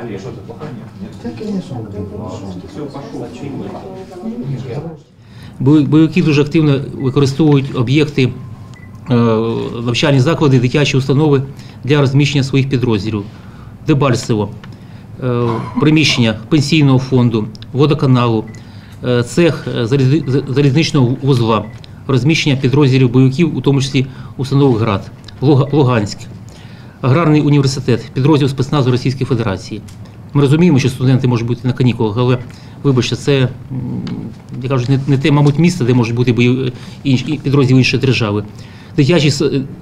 Олег, что ты плохая? Нет? Да, конечно. Все, пошел. Бой- Бойовики дуже активно використовують об'єкти, е, навчальні заклади, дитячі установи для розміщення своїх підрозділів. Дебальцево, е, приміщення пенсійного фонду, водоканалу, е, цех залізничного вузла, розміщення підрозділів бойовиків, у тому числі установок ГРАД, Луганськ, аграрний університет, підрозділ спецназу Російської Федерації. Ми розуміємо, що студенти можуть бути на канікулах, але вибачте, це я кажу, не, не те, мабуть, місце, де можуть бути бойові інші підрозділи іншої держави. Дитячий,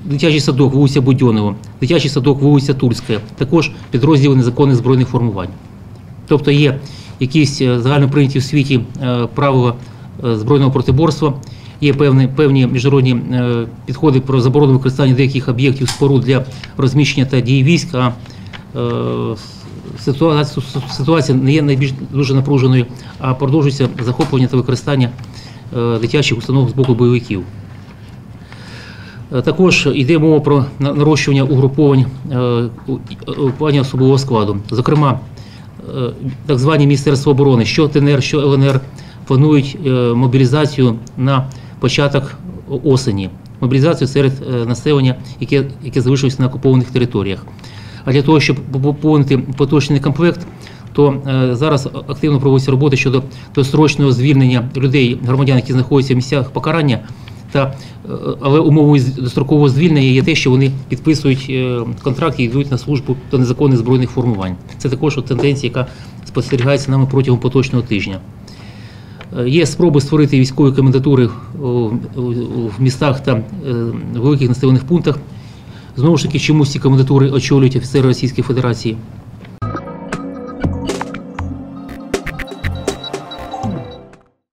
дитячий садок вулиця Будьонова, дитячий садок вулиця Тульська, також підрозділи незаконних збройних формувань. Тобто є якісь е, загально прийняті в світі е, правила е, збройного протиборства, є певні, певні міжнародні е, підходи про заборону використання деяких об'єктів споруд для розміщення та дії військ. А е, ситуація, не є найбільш дуже напруженою, а продовжується захоплення та використання е, дитячих установ з боку бойовиків. Також йде мова про нарощування угруповань плані особового складу. Зокрема, так звані Міністерство оборони, що ТНР, що ЛНР планують мобілізацію на початок осені. Мобілізацію серед е, населення, яке, яке залишилось на окупованих територіях. А для того, щоб поповнити поточний комплект, то е, зараз активно проводяться роботи щодо дострочного звільнення людей, громадян, які знаходяться в місцях покарання. Та, е, але умовою дострокового звільнення є те, що вони підписують контракт і йдуть на службу до незаконних збройних формувань. Це також тенденція, яка спостерігається нами протягом поточного тижня. Е, Є спроби створити військові комендатури в містах та е, великих населених пунктах. Знову ж таки, чомусь ці комендатури очолюють офіцери Російської Федерації.